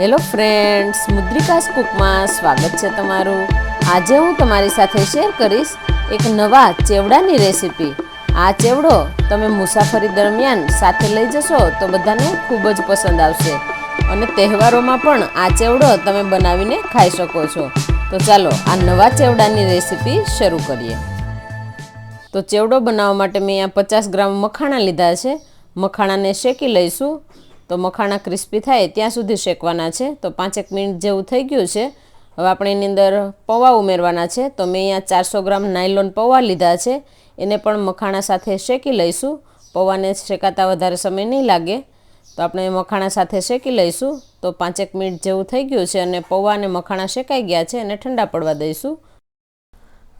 Hello friends, મુદ્રિકાસ કુકમાં સ્વાગત છે તમારું. આજે હું તમારી સાથે શેર કરીશ એક નવા ચેવડાની રેસીપી. આ ચેવડો તમે મુસાફરી દરમિયાન સાથે લઈ જશો તો બધાને ખૂબ જ પસંદ આવશે. અને તહેવારોમાં પણ આ ચેવડો તમે બનાવીને ખાઈ શકો છો. તો ચાલો આ નવા ચેવડાની રેસીપી શરૂ કરીએ. તો ચેવડો બનાવવા માટે મેં અહીંયા પચાસ ગ્રામ મખાણા લીધા છે. મખાણાને શેકી લઈશું. તો મખાણા ક્રિસ્પી થાય, ત્યાં સુધી શેકવાના છે. તો પાંચેક મિનિટ જેવું થઈ ગયું છે. હવે આપણે એની અંદર પૌવા ઉમેરવાના છે. તો મેં અહીંયા ચારસો ગ્રામ નાયલોન પૌવા લીધા છે. એને પણ મખાણા સાથે શેકી લઈશું. પૌવાને શેકાતા વધારે સમય નહીં લાગે. તો આપણે મખાણા સાથે શેકી લઈશું. તો પાંચેક મિનિટ જેવું થઈ ગયું છે અને પૌવા અને મખાણા શેકાઈ ગયા છે અને ઠંડા પડવા દઈશું.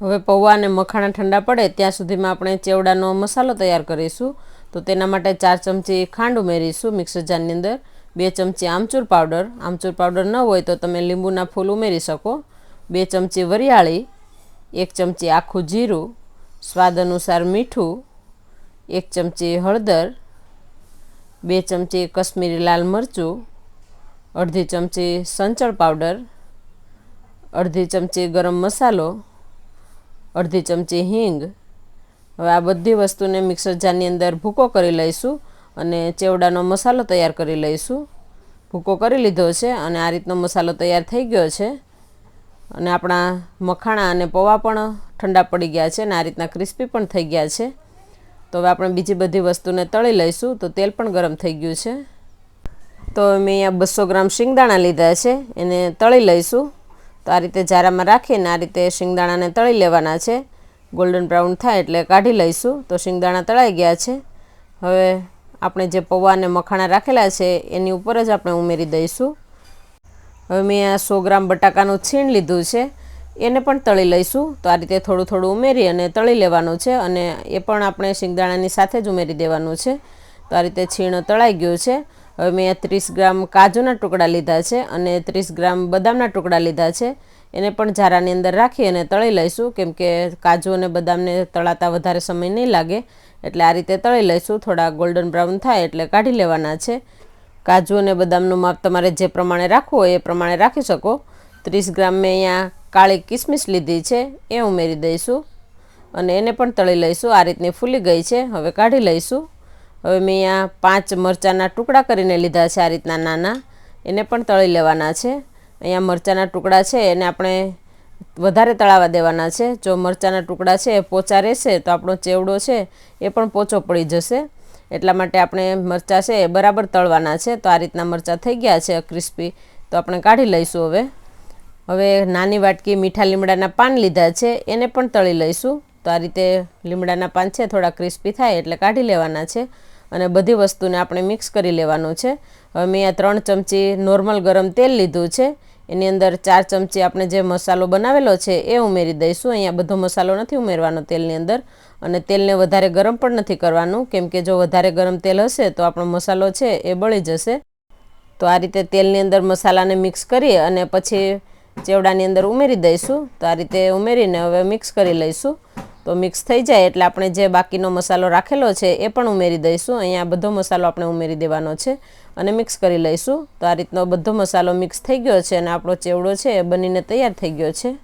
હવે પૌવા અને મખાણા ઠંડા પડે, ત્યાં સુધીમાં આપણે ચેવડાનો મસાલો તૈયાર કરીશું. તો તેના માટે ચાર ચમચી ખાંડ ઉમેરીશું મિક્સર જારની અંદર, બે ચમચી આમચૂર પાવડર. આમચૂર પાવડર ન હોય તો તમે લીંબુના ફૂલ ઉમેરી શકો. બે ચમચી વરિયાળી, એક ચમચી આખું જીરું, સ્વાદ અનુસાર મીઠું, એક ચમચી હળદર, બે ચમચી કશ્મીરી લાલ મરચું, અડધી ચમચી સંચળ પાવડર, અડધી ચમચી ગરમ મસાલો, અડધી ચમચી હિંગ હવે આ બધી વસ્તુને મિક્સર જારની અંદર ભૂકો કરી લઈશું અને ચેવડાનો મસાલો તૈયાર કરી લઈશું. ભૂકો કરી લીધો છે અને આ રીતનો મસાલો તૈયાર થઈ ગયો છે. અને આપણા મખાણા અને પૌવા પણ ઠંડા પડી ગયા છે અને આ રીતના ક્રિસ્પી પણ થઈ ગયા છે. તો હવે આપણે બીજી બધી વસ્તુને તળી લઈશું. તો તેલ પણ ગરમ થઈ ગયું છે. તો મેં અહીંયા બસો ગ્રામ શિંગદાણા લીધા છે. એને તળી લઈશું. તો આ રીતે જારામાં રાખીને આ રીતે શિંગદાણાને તળી લેવાના છે. ગોલ્ડન બ્રાઉન થાય એટલે કાઢી લઈશું. તો શિંગદાણા તળાઈ ગયા છે. હવે આપણે જે પૌવા અને મખાણા રાખેલા છે, એની ઉપર જ આપણે ઉમેરી દઈશું. હવે મેં આ સો ગ્રામ બટાકાનું છીણ લીધું છે. એને પણ તળી લઈશું. તો આ રીતે થોડું થોડું ઉમેરી અને તળી લેવાનું છે અને એ પણ આપણે શિંગદાણાની સાથે જ ઉમેરી દેવાનું છે. તો આ રીતે છીણ તળાઈ ગયું છે. હવે મેં ત્રીસ ગ્રામ કાજુના ટુકડા લીધા છે અને ત્રીસ ગ્રામ બદામના ટુકડા લીધા છે. એને પણ ઝારાની અંદર રાખી અને તળી લઈશું. કેમ કે કાજુ અને બદામને તળાતા વધારે સમય નહીં લાગે. એટલે આ રીતે તળી લઈશું. થોડા ગોલ્ડન બ્રાઉન થાય એટલે કાઢી લેવાના છે. કાજુ અને બદામનું માપ તમારે જે પ્રમાણે રાખવું હોય એ પ્રમાણે રાખી શકો. ત્રીસ ગ્રામ મેં અહીંયા કાળી કિસમિસ લીધી છે. એ ઉમેરી દઈશું. અને એને પણ તળી લઈશું. આ રીતની ફૂલી ગઈ છે. હવે કાઢી લઈશું. હવે મેં અહીંયા પાંચ મરચાંના ટુકડા કરીને લીધા છે આ રીતના નાના. એને પણ તળી લેવાના છે. અહીંયા મરચાંના ટુકડા છે એને આપણે વધારે તળાવા દેવાના છે. જો મરચાંના ટુકડા છે પોચા રહેશે, તો આપણો ચેવડો છે, એ પણ પોચો પડી જશે. એટલા માટે આપણે મરચાં છે, એ બરાબર તળવાના છે. તો આ રીતના મરચાં થઈ ગયા છે, ક્રિસ્પી. તો આપણે કાઢી લઈશું હવે. હવે નાની વાટકી મીઠા લીમડાના પાન લીધા છે, એને પણ તળી લઈશું. તો આ રીતે લીમડાના પાન છે, થોડા ક્રિસ્પી થાય એટલે કાઢી લેવાના છે. અને બધી વસ્તુને આપણે મિક્સ કરી લેવાનું છે. હવે મેં ત્રણ ચમચી નોર્મલ ગરમ તેલ લીધું છે. એની અંદર ચાર ચમચી આપણે જે મસાલો બનાવેલો છે, એ ઉમેરી દઈશું. અહીંયા બધો મસાલો નથી ઉમેરવાનો તેલની અંદર અને તેલને વધારે ગરમ પણ નથી કરવાનું. કેમ કે જો વધારે ગરમ તેલ હશે તો આપણો મસાલો છે એ બળી જશે. તો આ રીતે તેલની અંદર મસાલાને મિક્સ કરી અને પછી ચેવડાની અંદર ઉમેરી દઈશું. તો આ રીતે ઉમેરીને હવે મિક્સ કરી લઈશું. તો મિક્સ થઈ જાય એટલે આપણે જે બાકીનો મસાલો રાખેલો છે એ પણ ઉમેરી દઈશું. અહીંયા બધો મસાલો આપણે ઉમેરી દેવાનો છે અને મિક્સ કરી લઈશું. તો આ રીતનો બધો મસાલો મિક્સ થઈ ગયો છે અને આપણો ચેવડો છે એ બનીને તૈયાર થઈ ગયો છે.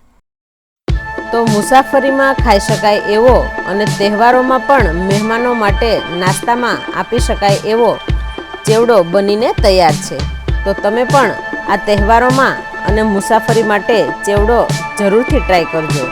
તો મુસાફરીમાં ખાઈ શકાય એવો અને તહેવારોમાં પણ મહેમાનો માટે નાસ્તામાં આપી શકાય એવો ચેવડો બનીને તૈયાર છે. તો તમે પણ આ તહેવારોમાં અને મુસાફરી માટે ચેવડો જરૂરથી ટ્રાય કરજો.